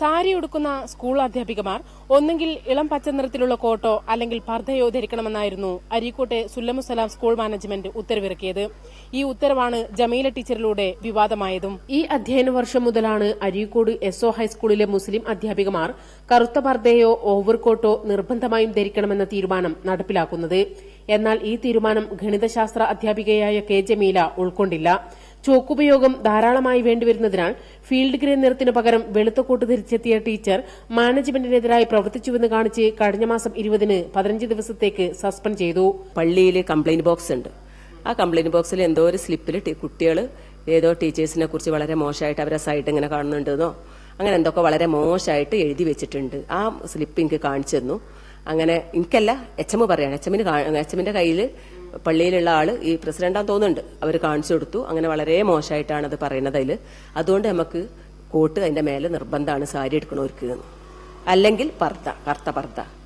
Sari ഉടുക്കുന്ന school അധ്യാപികമാർ ഒന്നെങ്കിൽ ഇളം പച്ച നിറത്തിലുള്ള കോട്ടോ അല്ലെങ്കിൽ പർദ്ധയോ ധരിക്കണമെന്നായിരുന്നു അരീക്കോട്ടെ സുല്ലമുസലാം സ്കൂൾ മാനേജ്മെന്റ് ഉത്തരവിറക്കിയത്. ഈ ഉത്തരവാണ് ജമീല ടീച്ചറിലൂടെ വിവാദമായതും. ഈ അധ്യയന വർഷം മുതലാണ് അരീക്കോട് എസ് ഒ ഹൈസ്കൂളിലെ മുസ്ലിം അധ്യാപികമാർ കറുത്ത പർദ്ദയോ ഓവർകോട്ടോ നിർബന്ധമായും ധരിക്കണമെന്ന തീരുമാനം നടപ്പിലാക്കുന്നത്. എന്നാൽ ഈ തീരുമാനം ഗണിതശാസ്ത്ര അധ്യാപികയായ കെ ജമീല ഉൾക്കൊണ്ടില്ല. ചോക്കുപയോഗം ധാരാളമായി വേണ്ടിവരുന്നതിനാൽ ഫീൽഡ് ഗ്രേ നിറത്തിനു പകരം വെളുത്ത കോട്ട് ധരിച്ചെത്തിയ ടീച്ചർ മാനേജ്മെന്റിനെതിരായി പ്രവർത്തിച്ചുവെന്ന് കാണിച്ച് കഴിഞ്ഞ മാസം ഇരുപതിന് പതിനഞ്ച് ദിവസത്തേക്ക് സസ്പെൻഡ് ചെയ്തു. പള്ളിയിൽ കംപ്ലൈന്റ് ബോക്സ് ഉണ്ട്. ആ കംപ്ലൈന്റ് ബോക്സിൽ എന്തോ ഒരു സ്ലിപ്പിൽ കുട്ടികൾ ഏതോ ടീച്ചേഴ്സിനെ കുറിച്ച് വളരെ മോശമായിട്ട് അവരെ സൈഡ് ഇങ്ങനെ കാണുന്നുണ്ടെന്നോ അങ്ങനെ എന്തൊക്കെ വളരെ മോശമായിട്ട് എഴുതി വെച്ചിട്ടുണ്ട്. ആ സ്ലിപ്പ് എനിക്ക് കാണിച്ചു തന്നു. അങ്ങനെ എനിക്കല്ല എച്ച് എം പറയാണ്. എച്ച് എമ്മിന് എച്ച് എമ്മിന്റെ കയ്യിൽ പള്ളിയിലുള്ള ആൾ ഈ പ്രസിഡന്റാന്ന് തോന്നുന്നുണ്ട്. അവർ കാണിച്ചു കൊടുത്തു. അങ്ങനെ വളരെ മോശമായിട്ടാണ് അത് പറയുന്നത് അതിൽ അതുകൊണ്ട് നമുക്ക് കോട്ട് അതിന്റെ മേലെ നിർബന്ധമാണ് സാരി എടുക്കണവർക്ക്. അല്ലെങ്കിൽ പർദ്ദ കറുത്ത പർദ്ദ.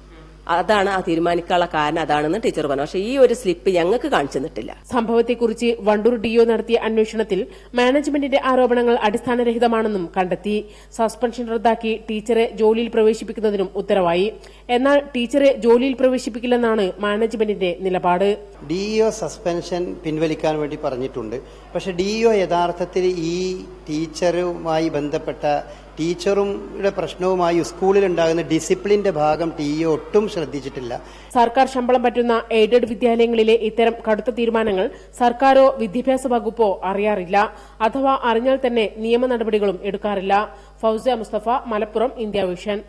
അതാണ് ആ തീരുമാനിക്കാനുള്ള കാരണം അതാണെന്ന് ടീച്ചർ പറഞ്ഞു. പക്ഷേ ഈ ഒരു സ്ലിപ്പ് ഞങ്ങൾക്ക് കാണിച്ചു തന്നിട്ടില്ല. സംഭവത്തെക്കുറിച്ച് വണ്ടൂർ ഡിഒ നടത്തിയ അന്വേഷണത്തിൽ മാനേജ്മെന്റിന്റെ ആരോപണങ്ങൾ അടിസ്ഥാനരഹിതമാണെന്നും കണ്ടെത്തി. സസ്പെൻഷൻ റദ്ദാക്കി ടീച്ചറെ ജോലിയിൽ പ്രവേശിപ്പിക്കുന്നതിനും ഉത്തരവായി. എന്നാൽ ടീച്ചറെ ജോലിയിൽ പ്രവേശിപ്പിക്കില്ലെന്നാണ് മാനേജ്മെന്റിന്റെ നിലപാട്. ഡിഇഒ സസ്പെൻഷൻ പിൻവലിക്കാൻ വേണ്ടി പറഞ്ഞിട്ടുണ്ട്. പക്ഷേ ഡിഇഒ യഥാർത്ഥത്തിൽ ഈ ടീച്ചറുമായി ബന്ധപ്പെട്ട ടീച്ചറുടെ പ്രശ്നവുമായി സ്കൂളിൽ ഉണ്ടാകുന്ന ഡിസിപ്ലിന്റെ ഭാഗം ഡിഇഒ ഒട്ടും ശ്രദ്ധിച്ചിട്ടില്ല. സർക്കാർ ശമ്പളം പറ്റുന്ന എയ്ഡഡ് വിദ്യാലയങ്ങളിലെ ഇത്തരം കടുത്ത തീരുമാനങ്ങൾ സർക്കാരോ വിദ്യാഭ്യാസ വകുപ്പോ അറിയാറില്ല. അഥവാ അറിഞ്ഞാൽ തന്നെ നിയമ നടപടികളും എടുക്കാറില്ല. Fousiya Mustafa Malappuram India Vision.